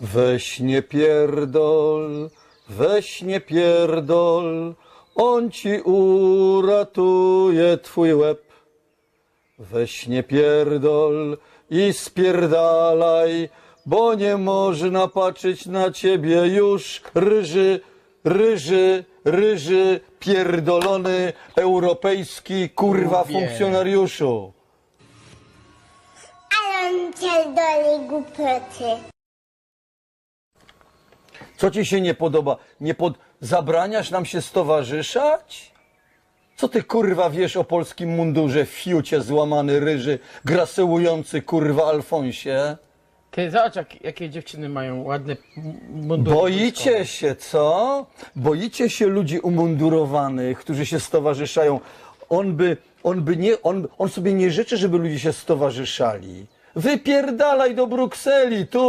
Weź nie pierdol, weź nie pierdol, on ci uratuje twój łeb. Weź nie pierdol i spierdalaj, bo nie można patrzeć na ciebie już ryży, ryży, ryży, pierdolony europejski kurwa Mówię. funkcjonariuszu. Ale on pierdoli głupoty. Co ci się nie podoba? Nie pod... Zabraniasz nam się stowarzyszać? Co ty kurwa wiesz o polskim mundurze, fiucie złamany ryży, grasełujący kurwa Alfonsie? Ty zobacz, jak, jakie dziewczyny mają ładne mundury. Boicie się, co? Boicie się ludzi umundurowanych, którzy się stowarzyszają. On by, on by nie, on, on sobie nie życzy, żeby ludzie się stowarzyszali. Wypierdalaj do Brukseli, tu!